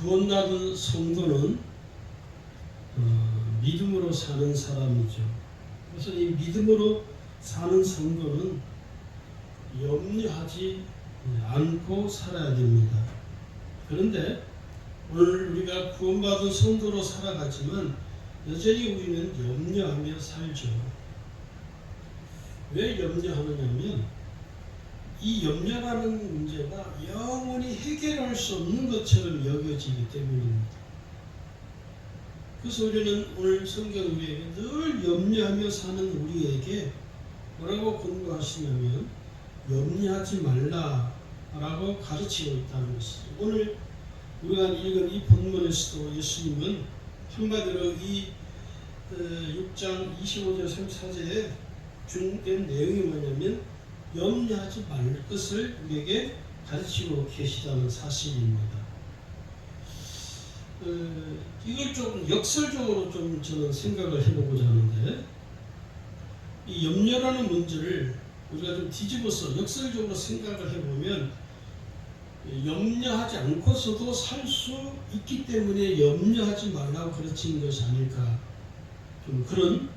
구원받은 성도는 어, 믿음으로 사는 사람이죠. 그래서 이 믿음으로 사는 성도는 염려하지 않고 살아야 됩니다. 그런데 오늘 우리가 구원받은 성도로 살아가지만 여전히 우리는 염려하며 살죠. 왜 염려하느냐면 이 염려라는 문제가 영원히 해결할 수 없는 것처럼 여겨지기 때문입니다. 그래서 우리는 오늘 성경 우리에게 늘 염려하며 사는 우리에게 뭐라고 권고하시냐면 염려하지 말라라고 가르치고 있다는 것이죠. 오늘 우리가 읽은 이 본문에서도 예수님은 한마디로 이 6장 25절 34절에 중된 내용이 뭐냐면 염려하지 말 것을 우리에게 가르치고 계시다는 사실입니다. 어, 이걸 좀 역설적으로 좀 저는 생각을 해보고자 하는데 이 염려라는 문제를 우리가 좀 뒤집어서 역설적으로 생각을 해보면 염려하지 않고서도 살 수 있기 때문에 염려하지 말라고 가르치는 것이 아닐까 좀 그런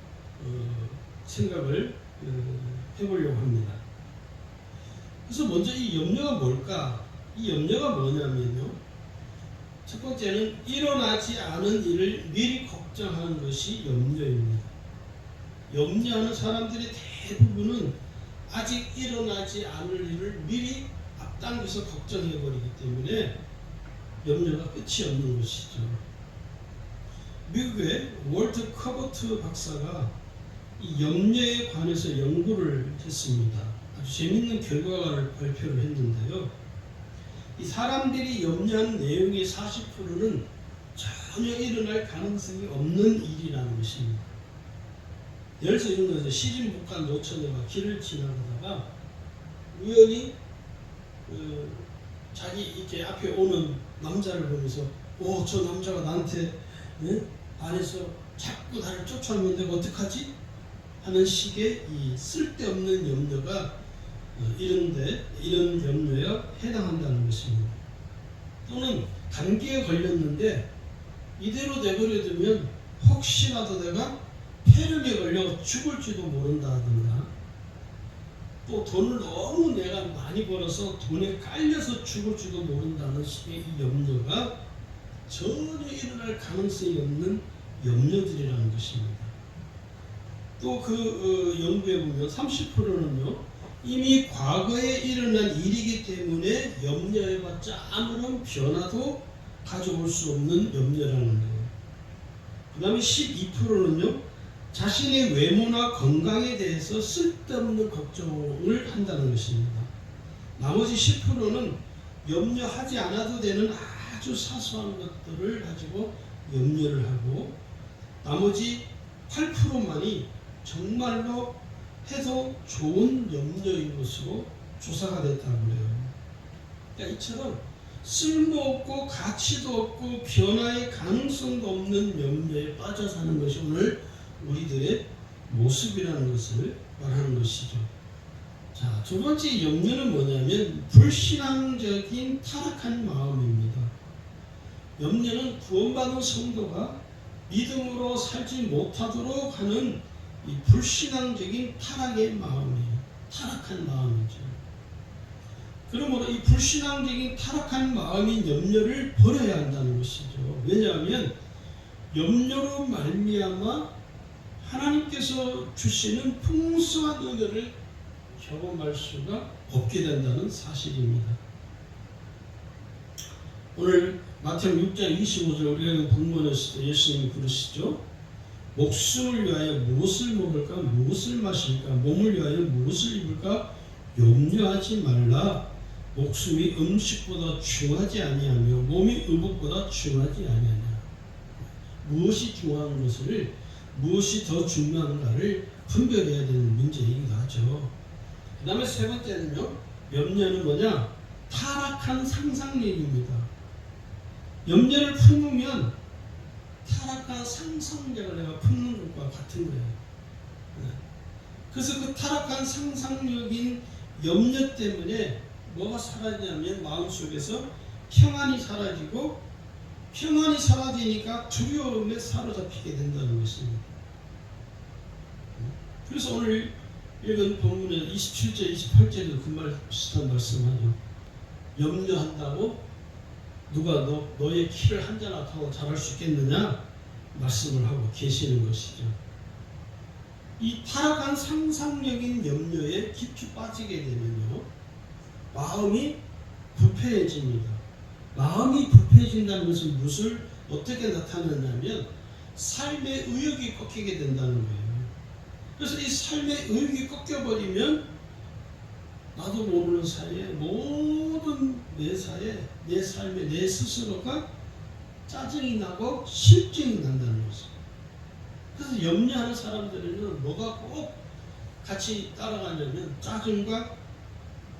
어, 생각을 어, 해보려고 합니다. 그래서 먼저 이 염려가 뭘까? 이 염려가 뭐냐면요. 첫 번째는 일어나지 않은 일을 미리 걱정하는 것이 염려입니다. 염려하는 사람들의 대부분은 아직 일어나지 않을 일을 미리 앞당겨서 걱정해 버리기 때문에 염려가 끝이 없는 것이죠. 미국의 월트 커버트 박사가 이 염려에 관해서 연구를 했습니다. 재밌는 결과를 발표를 했는데요. 이 사람들이 염려하는 내용의 40%는 전혀 일어날 가능성이 없는 일이라는 것입니다. 예를 들어서 이런 거죠. 시진복간 노처녀가 길을 지나가다가 우연히 그 자기 이렇게 앞에 오는 남자를 보면서 오 저 남자가 나한테 예? 안에서 자꾸 나를 쫓아오는데 어떡하지? 하는 식의 이 쓸데없는 염려가 어, 이런데 이런 염려에 해당한다는 것입니다. 또는 감기에 걸렸는데 이대로 내버려 두면 혹시라도 내가 폐렴에 걸려 죽을지도 모른다든가 또 돈을 너무 내가 많이 벌어서 돈에 깔려서 죽을지도 모른다는 식의 이 염려가 전혀 일어날 가능성이 없는 염려들이라는 것입니다. 또그 어, 연구에 보면 30%는요 이미 과거에 일어난 일이기 때문에 염려해봤자 아무런 변화도 가져올 수 없는 염려라는 거예요. 그 다음에 12%는요 자신의 외모나 건강에 대해서 쓸데없는 걱정을 한다는 것입니다. 나머지 10%는 염려하지 않아도 되는 아주 사소한 것들을 가지고 염려를 하고 나머지 8%만이 정말로 해도 좋은 염려인 것으로 조사가 됐다고 그래요. 그러니까 이처럼 쓸모없고 가치도 없고 변화의 가능성도 없는 염려에 빠져 사는 것이 오늘 우리들의 모습이라는 것을 말하는 것이죠. 자, 두 번째 염려는 뭐냐면 불신앙적인 타락한 마음입니다. 염려는 구원받은 성도가 믿음으로 살지 못하도록 하는 이 불신앙적인 타락의 마음이에요. 타락한 마음이죠. 그러므로 이 불신앙적인 타락한 마음인 염려를 버려야 한다는 것이죠. 왜냐하면 염려로 말미암아 하나님께서 주시는 풍성한 은혜를 경험할 수가 없게 된다는 사실입니다. 오늘 마태복음 6장 25절 우리가 본문에서도 예수님이 부르시죠. 목숨을 위하여 무엇을 먹을까? 무엇을 마실까? 몸을 위하여 무엇을 입을까? 염려하지 말라. 목숨이 음식보다 중하지 아니하며 몸이 의복보다 중하지 아니하냐? 무엇이 중요한 것을 무엇이 더 중요한가를 분별해야 되는 문제이기도 하죠. 그 다음에 세 번째는요 염려는 뭐냐? 타락한 상상력입니다. 염려를 품으면 타락한 상상력을 내가 품는 것과 같은 거예요. 네. 그래서 그 타락한 상상력인 염려 때문에 뭐가 사라지냐면 마음속에서 평안이 사라지고 평안이 사라지니까 두려움에 사로잡히게 된다는 것입니다. 그래서 오늘 읽은 본문의 27절, 28절에도 그말 비슷한 말씀하죠. 염려한다고 누가 너, 너의 키를 한 자나 타고 잘할 수 있겠느냐? 말씀을 하고 계시는 것이죠. 이 타락한 상상력인 염려에 깊이 빠지게 되면요. 마음이 부패해집니다. 마음이 부패해진다는 것은 무엇을 어떻게 나타나냐면 삶의 의욕이 꺾이게 된다는 거예요. 그래서 이 삶의 의욕이 꺾여버리면 나도 모르는 사이에 모든 매사에 내 삶에 내 스스로가 짜증이 나고 실증이 난다는 거죠. 그래서 염려하는 사람들은 뭐가 꼭 같이 따라가냐면 짜증과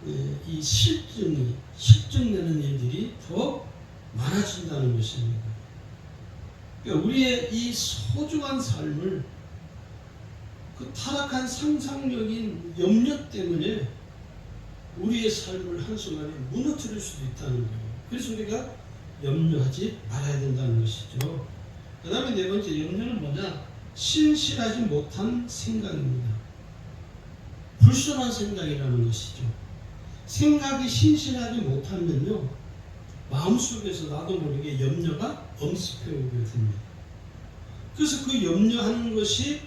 예, 이 실증이 실증내는 일들이 더 많아진다는 것입니다. 그러니까 우리의 이 소중한 삶을 그 타락한 상상력인 염려 때문에 우리의 삶을 한순간에 무너뜨릴 수도 있다는 거예요. 그래서 우리가 염려하지 말아야 된다는 것이죠. 그 다음에 네 번째 염려는 뭐냐? 신실하지 못한 생각입니다. 불순한 생각이라는 것이죠. 생각이 신실하지 못하면요, 마음속에서 나도 모르게 염려가 엄습해 오게 됩니다. 그래서 그 염려하는 것이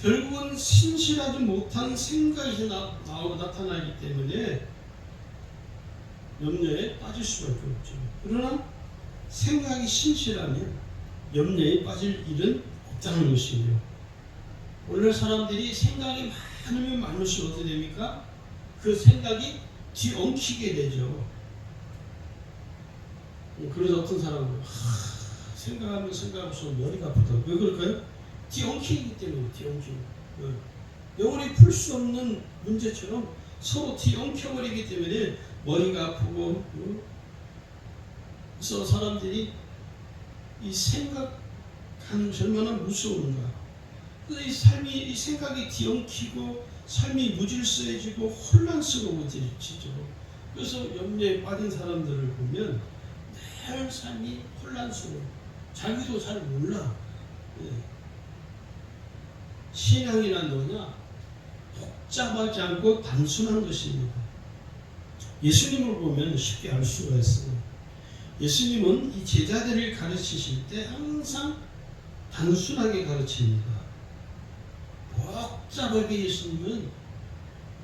결국은 신실하지 못한 생각이 나, 나타나기 때문에 염려에 빠질 수밖에 없죠. 그러나 생각이 신실하면 염려에 빠질 일은 없다는 것이에요. 오늘 사람들이 생각이 많으면 많을수록 어떻게 됩니까? 그 생각이 뒤엉키게 되죠. 그래서 어떤 사람은 하, 생각하면 생각할수록 머리가 아프다. 왜 그럴까요? 뒤엉키기 때문에 뒤엉키고 영원히 풀 수 없는 문제처럼 서로 뒤엉켜버리기 때문에 머리가 아프고 어? 그래서 사람들이 이 생각하는 얼마나 무서운가 그래서 이 삶이 이 생각이 뒤엉키고 삶이 무질서해지고 혼란스러워지죠 그래서 염려에 빠진 사람들을 보면 늘 삶이 혼란스러워 자기도 잘 몰라 예. 신앙이란 뭐냐? 복잡하지 않고 단순한 것입니다. 예수님을 보면 쉽게 알 수가 있어요. 예수님은 이 제자들을 가르치실 때 항상 단순하게 가르칩니다. 복잡하게 예수님은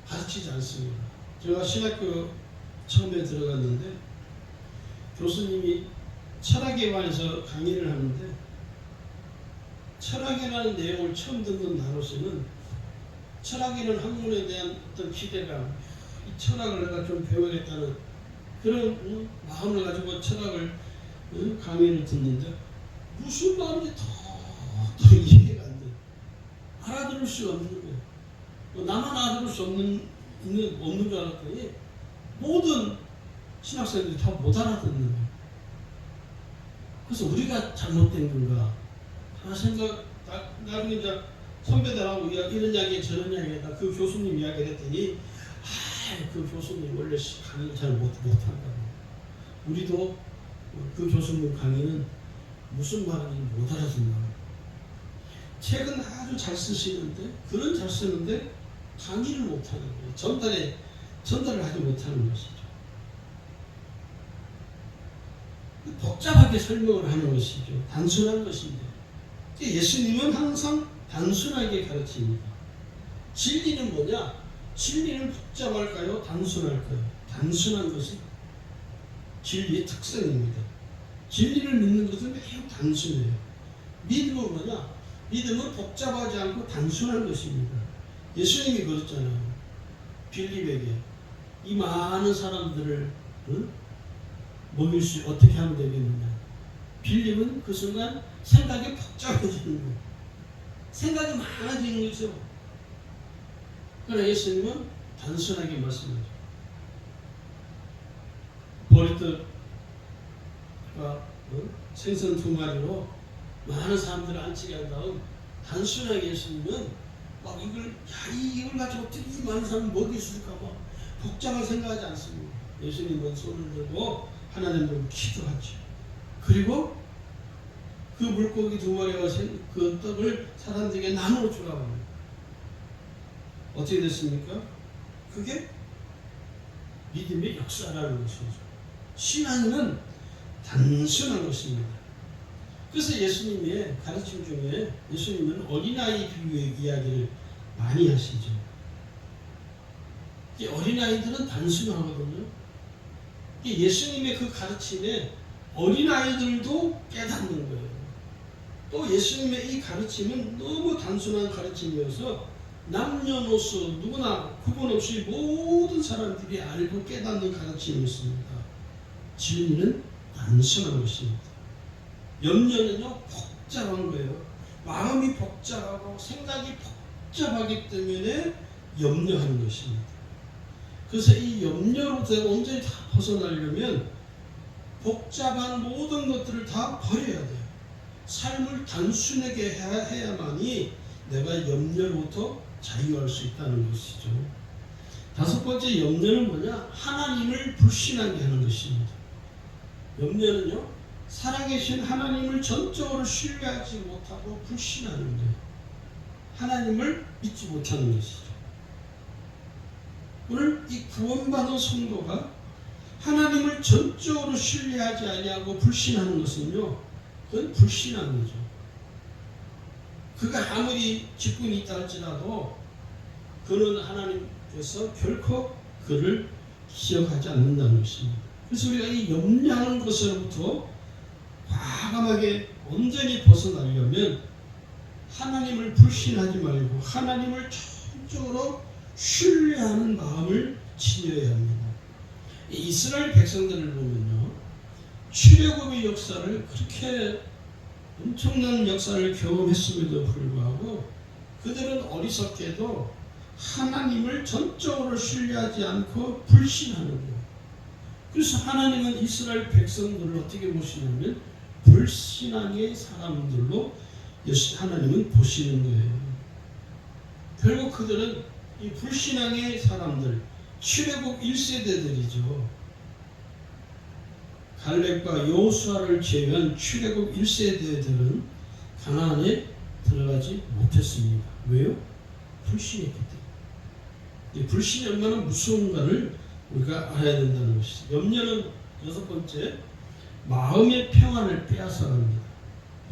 가르치지 않습니다. 제가 신학교 처음에 들어갔는데 교수님이 철학에 관해서 강의를 하는데 철학이라는 내용을 처음 듣는 나로서는 철학이라는 학문에 대한 어떤 기대감, 이 철학을 내가 좀 배워야겠다는 그런 응, 마음을 가지고 철학을 응, 강의를 듣는데 무슨 마음인지 더 이해가 안 돼. 알아들을 수 없는 거예요. 뭐 나만 알아들을 수 없는 있는 없는 줄 알았더니 모든 신학생들이 다 못 알아듣는 거예요. 그래서 우리가 잘못된 건가? 다 생각, 나, 나중에 이제 선배들하고 이런 이야기 저런 이야기다 그 교수님 이야기를 했더니 아, 그 교수님 원래 강의 잘 못, 못한다고. 우리도 그 교수님 강의는 무슨 말인지 못 알아듣는다고 책은 아주 잘 쓰시는데 글은 잘 쓰는데 강의를 못하는 거예요. 전달에 전달을 하지 못하는 것이죠. 복잡하게 설명을 하는 것이죠. 단순한 것인데. 예수님은 항상 단순하게 가르칩니다. 진리는 뭐냐? 진리는 복잡할까요? 단순할까요? 단순한 것이 진리의 특성입니다. 진리를 믿는 것은 매우 단순해요. 믿음은 뭐냐? 믿음은 복잡하지 않고 단순한 것입니다. 예수님이 그랬잖아요. 빌립에게 이 많은 사람들을 응? 먹일 수 어떻게 하면 되겠느냐? 빌립은 그 순간 생각이 복잡해지는 거예요. 생각이 많아지는 거죠. 그러나 예수님은 단순하게 말씀하죠. 보리떡과 어? 생선 두 마리로 많은 사람들을 안치게 한 다음 단순하게 예수님은 막 이걸 야 이걸 가지고 어떻게 이 많은 사람 먹일 수 있을까 봐 복잡하게 생각하지 않습니다. 예수님은 손을 들고 하나님을 기도하죠. 그리고 그 물고기 두 마리가 생- 그 떡을 사람들에게 나누어 주라고 합니다. 어떻게 됐습니까? 그게 믿음의 역사라는 것이죠. 신앙은 단순한 것입니다. 그래서 예수님의 가르침 중에 예수님은 어린아이 비유의 이야기를 많이 하시죠. 이 어린아이들은 단순하거든요. 이 예수님의 그 가르침에 어린아이들도 깨닫는 거예요. 또 예수님의 이 가르침은 너무 단순한 가르침이어서 남녀노소 누구나 구분 없이 모든 사람들이 알고 깨닫는 가르침이었습니다. 진리는 단순한 것입니다. 염려는요 복잡한 거예요. 마음이 복잡하고 생각이 복잡하기 때문에 염려하는 것입니다. 그래서 이 염려로부터 온전히 다 벗어나려면 복잡한 모든 것들을 다 버려야 돼요. 삶을 단순하게 해야- 해야만이 내가 염려로부터 자유할 수 있다는 것이죠. 다섯 번째 염려는 뭐냐? 하나님을 불신하게 하는 것입니다. 염려는요, 살아계신 하나님을 전적으로 신뢰하지 못하고 불신하는 거예요. 하나님을 믿지 못하는 것이죠. 오늘 이 구원받은 성도가 하나님을 전적으로 신뢰하지 아니하고 불신하는 것은요, 그건 불신한 거죠. 그가 아무리 직분이 있다 할지라도 그는 하나님께서 결코 그를 기억하지 않는다는 것입니다. 그래서 우리가 이 염려하는 것으로부터 과감하게 온전히 벗어나려면 하나님을 불신하지 말고 하나님을 전적으로 신뢰하는 마음을 지녀야 합니다. 이 이스라엘 백성들을 보면요. 출애굽의 역사를 그렇게 엄청난 역사를 경험했음에도 불구하고 그들은 어리석게도 하나님을 전적으로 신뢰하지 않고 불신하는 거예요. 그래서 하나님은 이스라엘 백성들을 어떻게 보시냐면 불신앙의 사람들로 하나님은 보시는 거예요. 결국 그들은 이 불신앙의 사람들, 출애굽 1세대들이죠. 갈렙과 여호수아를 제외한 출애굽 1세대들은 가나안에 들어가지 못했습니다. 왜요? 불신했기 때문에. 이 불신이 얼마나 무서운가를 우리가 알아야 된다는 것이죠. 염려는 여섯 번째 마음의 평안을 빼앗아갑니다.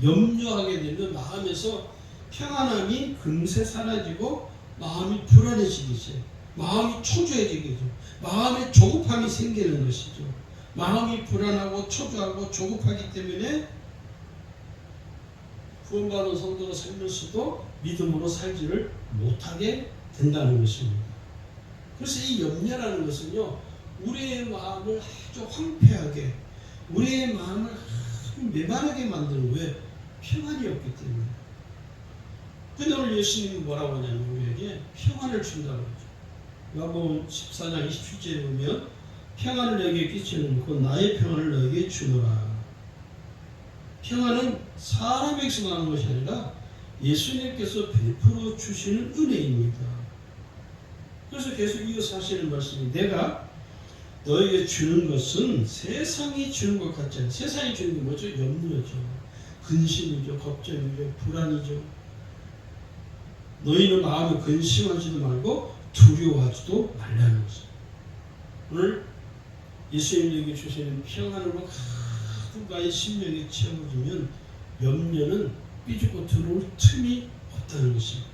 염려하게 되면 마음에서 평안함이 금세 사라지고 마음이 불안해지겠죠. 마음이 초조해지겠죠. 마음에 조급함이 생기는 것이죠. 마음이 불안하고 초조하고 조급하기 때문에 구원받은 성도로 살면서도 믿음으로 살지를 못하게 된다는 것입니다. 그래서 이 염려라는 것은요, 우리의 마음을 아주 황폐하게, 우리의 마음을 아주 메마르게 만드는 왜 평안이 없기 때문에. 근데 오늘 예수님이 뭐라고 하냐면 우리에게 평안을 준다고 그러죠. 요한복음 14장 27절에 보면 평안을 너에게 끼치는 곧 나의 평안을 너에게 주노라. 평안은 사람에게서 나는 것이 아니라 예수님께서 베풀어 주시는 은혜입니다. 그래서 계속 이어서 하시는 말씀이 내가 너에게 주는 것은 세상이 주는 것 같지 않아. 세상이 주는 게 뭐죠? 염려죠. 근심이죠. 걱정이죠. 불안이죠. 너희는 마음에 근심하지도 말고 두려워하지도 말라는 것입니다. 오늘 예수님에게 주시는 평안으로 가득가의 심령이 채워지면 염려는 삐죽고 들어올 틈이 없다는 것입니다.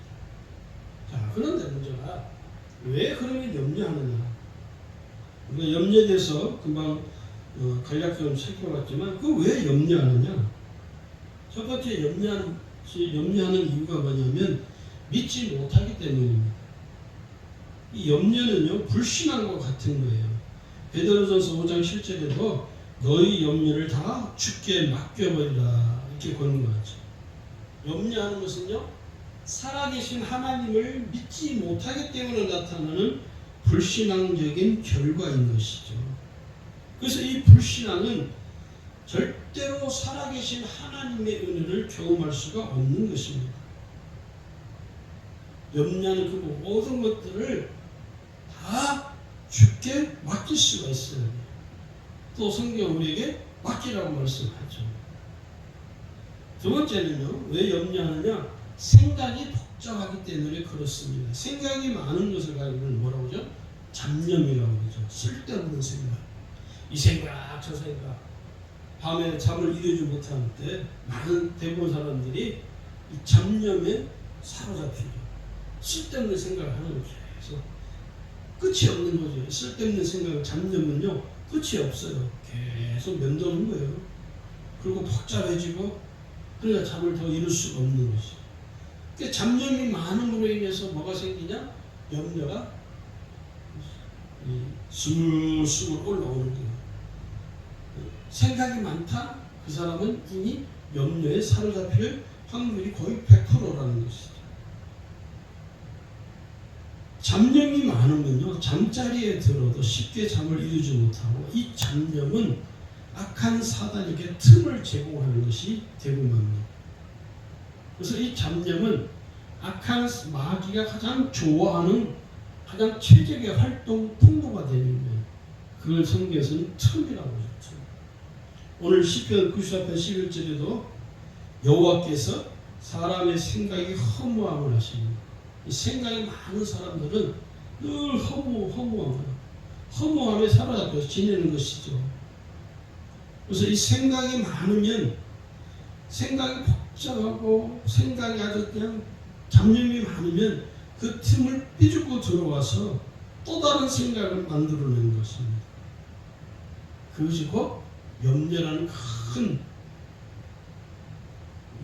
자, 그런데 문제가 왜 그러면 염려하느냐? 우리가 염려에 대해서 금방 어, 간략적으로 살펴봤지만 그 왜 염려하느냐? 첫 번째 염려하는, 염려하는 이유가 뭐냐면 믿지 못하기 때문입니다. 이 염려는요 불신앙과 같은 거예요. 베드로전서 5장 7절에도 너희 염려를 다 주께 맡겨버리라 이렇게 권고하죠. 염려하는 것은요 살아계신 하나님을 믿지 못하기 때문에 나타나는 불신앙적인 결과인 것이죠. 그래서 이 불신앙은 절대로 살아계신 하나님의 은혜를 경험할 수가 없는 것입니다. 염려하는 그 모든 것들을 다 주께 맡길 수가 있어요. 또 성경 우리에게 맡기라고 말씀하죠. 두 번째는요, 왜 염려하느냐? 생각이 복잡하기 때문에 그렇습니다. 생각이 많은 것을 가지고는 뭐라고 하죠? 잡념이라고 그러죠. 쓸데없는 생각. 이 생각, 저 생각. 밤에 잠을 이루지 못하는 때 많은 대부분 사람들이 이 잡념에 사로잡히죠. 쓸데없는 생각을 하는 거죠. 그래서 끝이 없는 거죠. 쓸데없는 생각, 잡념은요, 끝이 없어요. 계속 면도는 거예요. 그리고 복잡해지고, 그러니까 잠을 더 이룰 수가 없는 것이죠. 그러니까 잡념이 많음으로 인해서 뭐가 생기냐? 염려가 이 스물스물 올라오는 거예요. 생각이 많다? 그 사람은 이미 염려에 사로잡힐 확률이 거의 100%라는 것이죠. 잡념이 많으면요, 잠자리에 들어도 쉽게 잠을 이루지 못하고 이 잡념은 악한 사단에게 틈을 제공하는 것이 되고 맙니다. 그래서 이 잡념은 악한 마귀가 가장 좋아하는 가장 최적의 활동 통로가 되는 거예요. 그걸 성경에서는 틈이라고 하죠. 오늘 시편 94편 11절에도 여호와께서 사람의 생각이 허무함을. 이 생각이 많은 사람들은 늘 허무 허무한 거예요. 허무함에 사로잡혀 지내는 것이죠. 그래서 이 생각이 많으면 생각이 복잡하고 생각이 아주 그냥 잡념이 많으면 그 틈을 삐죽고 들어와서 또 다른 생각을 만들어내는 것입니다. 그것이 곧 염려라는 큰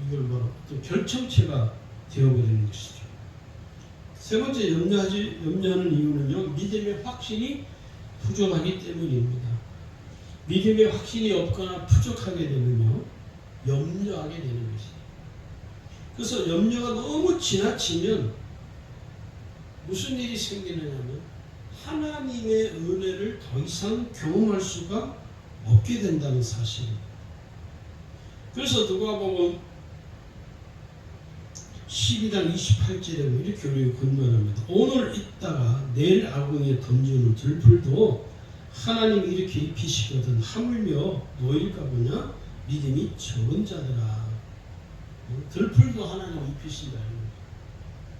이걸 뭐라 또 결정체가 되어버리는 것이죠. 세 번째 염려하지 염려하는 이유는요 믿음의 확신이 부족하기 때문입니다. 믿음의 확신이 없거나 부족하게 되면요 염려하게 되는 것이죠. 그래서 염려가 너무 지나치면 무슨 일이 생기느냐면 하나님의 은혜를 더 이상 경험할 수가 없게 된다는 사실입니다. 그래서 누가 보면 12장 28절에 이렇게 우리 건면합니다. 오늘 있다가 내일 아궁이에 던지는 들풀도 하나님이 이렇게 입히시거든 하물며 너희일까 보냐? 믿음이 적은 자들아. 들풀도 하나님 입히신다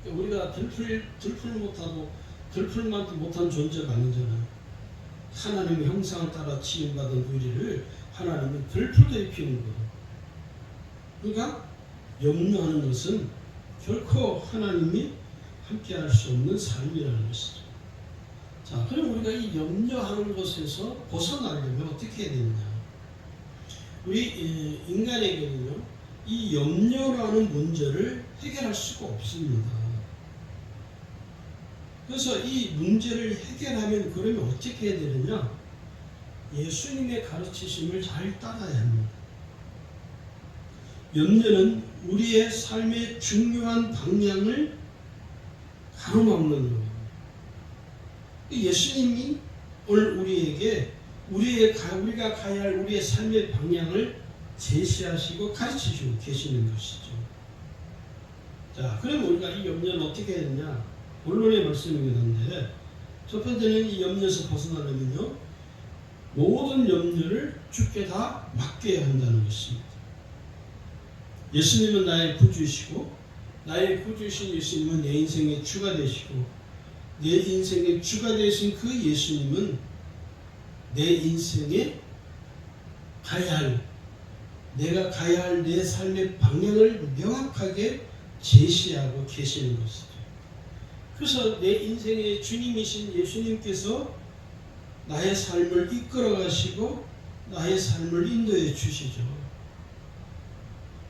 그러니까 우리가 들풀 들풀 못하고 들풀만도 못한 존재가 아니잖아요 하나님의 형상을 따라 지음받은 우리를 하나님이 들풀도 입히는 거예요. 그러니까 염려하는 것은 결코 하나님이 함께할 수 없는 삶이라는 것이죠. 자, 그럼 우리가 이 염려하는 것에서 벗어나려면 어떻게 해야 되느냐? 우리 인간에게는요, 이 염려라는 문제를 해결할 수가 없습니다. 그래서 이 문제를 해결하면 그러면 어떻게 해야 되느냐? 예수님의 가르치심을 잘 따라야 합니다. 염려는 우리의 삶의 중요한 방향을 가로막는 겁니다. 예수님이 오늘 우리에게 우리의 가, 우리가 가야 할 우리의 삶의 방향을 제시하시고 가르치시고 계시는 것이죠. 자, 그럼 우리가 이 염려는 어떻게 해야 되냐? 본론의 말씀이긴 한데 첫 번째는 이 염려에서 벗어나려면요 모든 염려를 주께 다 맡겨야 한다는 것입니다. 예수님은 나의 구주이시고 나의 구주이신 예수님은 내 인생의 주가 되시고 내 인생의 주가 되신 그 예수님은 내 인생에 가야 할 내가 가야 할 내 삶의 방향을 명확하게 제시하고 계시는 것이죠. 그래서 내 인생의 주님이신 예수님께서 나의 삶을 이끌어 가시고 나의 삶을 인도해 주시죠.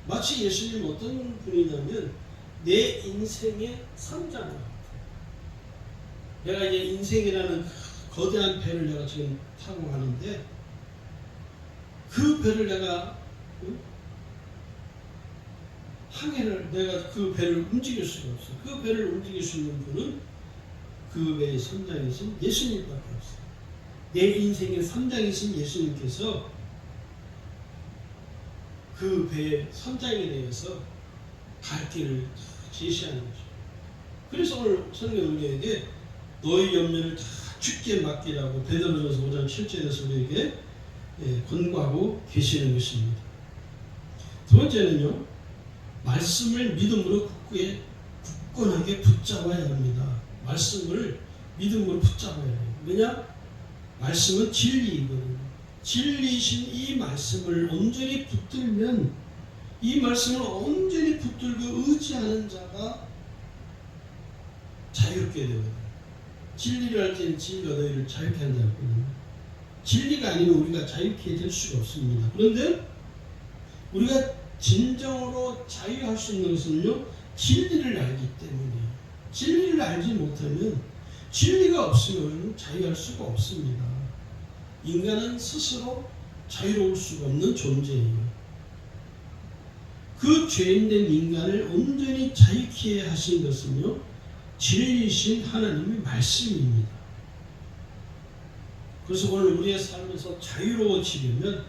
마치 예수님 어떤 분이냐면 내 인생의 선장 같아요. 내가 이제 인생이라는 거대한 배를 내가 지금 타고 가는데 그 배를 내가 응? 항해를 내가 그 배를 움직일 수가 없어. 그 배를 움직일 수 있는 분은 그 배의 선장이신 예수님밖에 없어요. 내 인생의 선장이신 예수님께서 그 배의 선장에 대해서 갈 길을 제시하는 거죠. 그래서 오늘 성경 우리에게 너희 염려를 다 죽게 맡기라고 베드로전서 5장 7절에서 우리에게 예, 권고하고 계시는 것입니다. 두 번째는요, 말씀을 믿음으로 굳게, 굳건하게 붙잡아야 합니다. 말씀을 믿음으로 붙잡아야 해요. 왜냐? 말씀은 진리이거든요. 진리이신 이 말씀을 온전히 붙들면 이 말씀을 온전히 붙들고 의지하는 자가 자유롭게 되거든요. 진리를 할 때는 진리가 너희를 자유케 한다 했거든요. 진리가 아니면 우리가 자유케 될 수가 없습니다. 그런데 우리가 진정으로 자유할 수 있는 것은요, 진리를 알기 때문이에요. 진리를 알지 못하면 진리가 없으면 자유할 수가 없습니다. 인간은 스스로 자유로울 수가 없는 존재예요. 그 죄인된 인간을 온전히 자유케 하신 것은요, 진리이신 하나님의 말씀입니다. 그래서 오늘 우리의 삶에서 자유로워지려면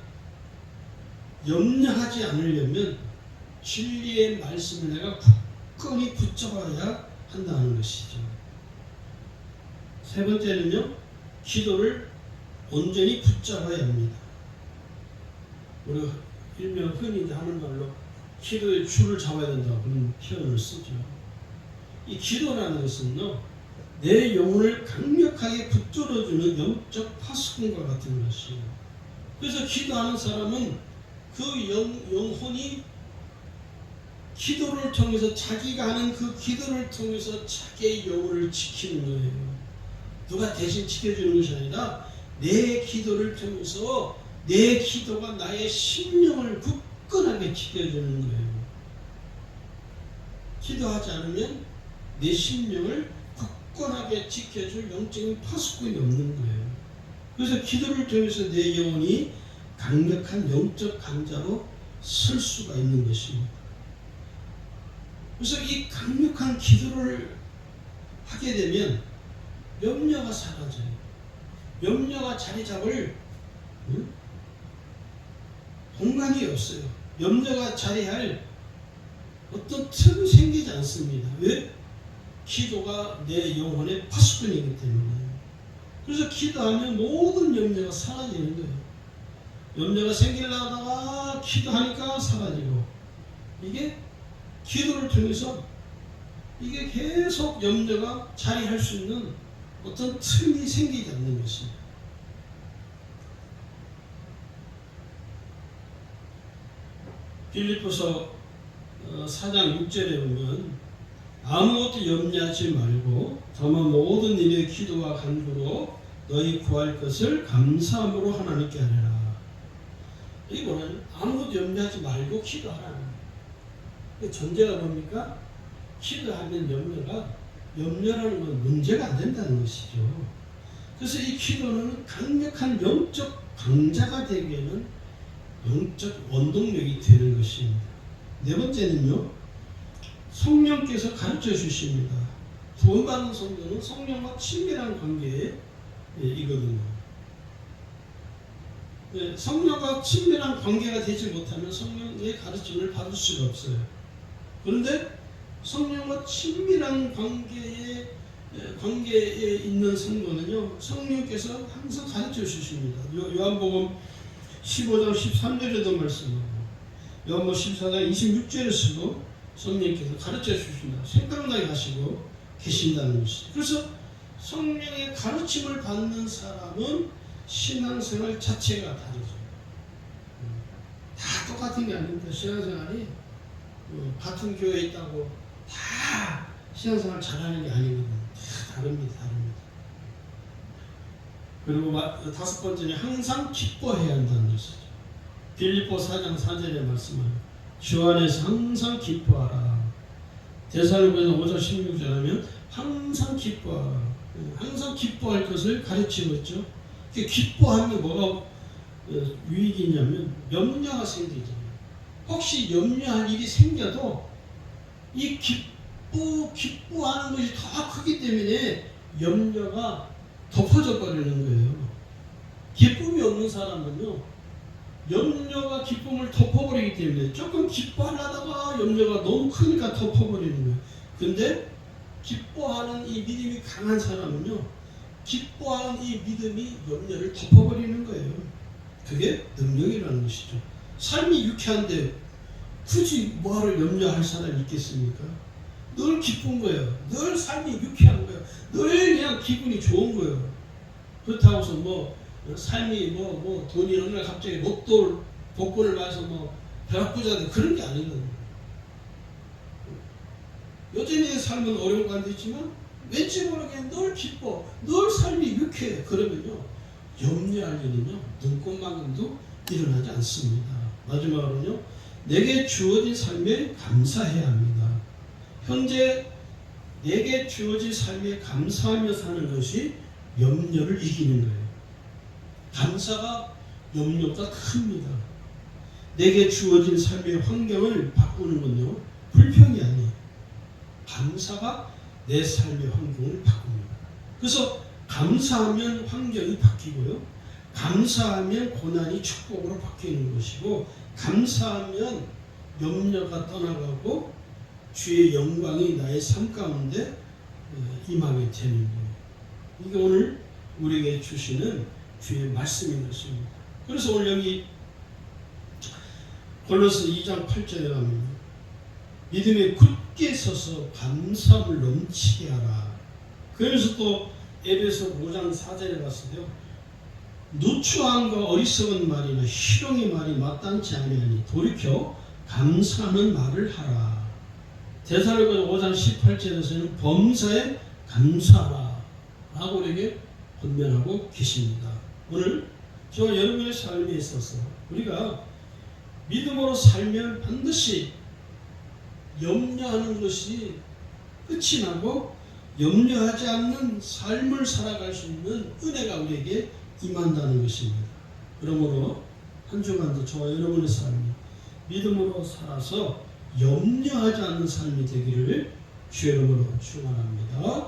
염려하지 않으려면 진리의 말씀을 내가 굳건히 붙잡아야 한다는 것이죠. 세 번째는요, 기도를 온전히 붙잡아야 합니다. 우리가 일명 흔히 하는 말로 기도의 줄을 잡아야 된다고 그런 표현을 쓰죠. 이 기도라는 것은요, 내 영혼을 강력하게 붙들어주는 영적 파수꾼과 같은 것이에요. 그래서 기도하는 사람은 그 영, 영혼이 기도를 통해서 자기가 하는 그 기도를 통해서 자기의 영혼을 지키는 거예요. 누가 대신 지켜주는 것이 아니라 내 기도를 통해서 내 기도가 나의 심령을 굳건하게 지켜주는 거예요. 기도하지 않으면 내 심령을 굳건하게 지켜줄 영적인 파수꾼이 없는 거예요. 그래서 기도를 통해서 내 영혼이 강력한 영적 강자로 설 수가 있는 것입니다. 그래서 이 강력한 기도를 하게 되면 염려가 사라져요. 염려가 자리 잡을 응? 공간이 없어요. 염려가 자리할 어떤 틈이 생기지 않습니다. 왜? 기도가 내 영혼의 파수꾼이기 때문에. 그래서 기도하면 모든 염려가 사라지는 거예요. 염려가 생기려다가 기도하니까 사라지고 이게 기도를 통해서 이게 계속 염려가 자리할 수 있는 어떤 틈이 생기지 않는 것입니다. 빌리포서 4장 6절에 보면 아무것도 염려하지 말고 다만 모든 일에 기도와 간구로 너희 구할 것을 감사함으로 하나님께 하리라. 뭐냐면 아무것도 염려하지 말고 기도하라는 거예요. 전제가 뭡니까? 기도하면 염려가 염려라는 건 문제가 안 된다는 것이죠. 그래서 이 기도는 강력한 영적 강자가 되기에는 영적 원동력이 되는 것입니다. 네 번째는요, 성령께서 가르쳐 주십니다. 구원받는 성도는 성령과 친밀한 관계에 이거든요. 네, 성령과 친밀한 관계가 되지 못하면 성령의 가르침을 받을 수가 없어요. 그런데 성령과 친밀한 관계에 관계에 있는 성도는요 성령께서 항상 가르쳐 주십니다. 요, 요한복음 15장 13절에도 말씀하고 요한복음 14장 26절에서도 성령께서 가르쳐 주신다. 생각나게 하시고 계신다는 것이죠. 그래서 성령의 가르침을 받는 사람은 신앙생활 자체가 다르죠. 다 똑같은 게 아닙니다. 신앙생활이 어, 같은 교회에 있다고 다 신앙생활 잘하는 게 아니거든요. 다 다릅니다. 다릅니다. 그리고 다섯 번째는 항상 기뻐해야 한다는 것이죠. 빌립보 4장 4절에 말씀하는 주 안에서 항상 기뻐하라. 대사로에서 5장 16절 하면 항상 기뻐하라. 항상 기뻐할 것을 가르치고 있죠. 기뻐하면 뭐가 유익이 있냐면 염려가 생기잖아요. 혹시 염려할 일이 생겨도 이 기뻐, 기뻐하는 것이 더 크기 때문에 염려가 덮어져 버리는 거예요. 기쁨이 없는 사람은요, 염려가 기쁨을 덮어버리기 때문에 조금 기뻐하다가 염려가 너무 크니까 덮어버리는 거예요. 근데 기뻐하는 이 믿음이 강한 사람은요, 기뻐하는 이 믿음이 염려를 덮어버리는 거예요. 그게 능력이라는 것이죠. 삶이 유쾌한데 굳이 뭐하러 염려할 사람이 있겠습니까? 늘 기쁜 거예요. 늘 삶이 유쾌한 거예요. 늘 그냥 기분이 좋은 거예요. 그렇다고 해서 뭐 삶이 뭐, 뭐 돈이 어느 날 갑자기 로또 복권을 봐서 뭐 벼락 부자 되 그런 게 아니거든요. 여전히 삶은 어려운 관도 있지만 왠지 모르게 늘 기뻐, 늘 삶이 유쾌해. 그러면요 염려할 일은요 눈꽃만큼도 일어나지 않습니다. 마지막으로는요 내게 주어진 삶에 감사해야 합니다. 현재 내게 주어진 삶에 감사하며 사는 것이 염려를 이기는 거예요. 감사가 염려보다 큽니다. 내게 주어진 삶의 환경을 바꾸는 건요 불평이 아니에요. 감사가 내 삶의 환경을 바꿉니다. 그래서 감사하면 환경이 바뀌고요. 감사하면 고난이 축복으로 바뀌는 것이고 감사하면 염려가 떠나가고 주의 영광이 나의 삶 가운데 어, 임하게 되는 거예요. 이게 오늘 우리에게 주시는 주의 말씀인 것입니다. 그래서 오늘 여기 골로스 2장 8절에 가면 믿음에 굳게 서서 감사함을 넘치게 하라. 그래서 또 에베소 5장 4절에 갔어요. 누추함과 어리석은 말이나 희롱의 말이 마땅치 아니하니 돌이켜 감사하는 말을 하라. 대사로가 5장 18절에서는 범사에 감사하라 라고 우리에게 권면하고 계십니다. 오늘 저와 여러분의 삶에 있어서 우리가 믿음으로 살면 반드시 염려하는 것이 끝이 나고 염려하지 않는 삶을 살아갈 수 있는 은혜가 우리에게 임한다는 것입니다. 그러므로 한 주간도 저와 여러분의 삶이 믿음으로 살아서 염려하지 않는 삶이 되기를 주의 이름으로 축원합니다.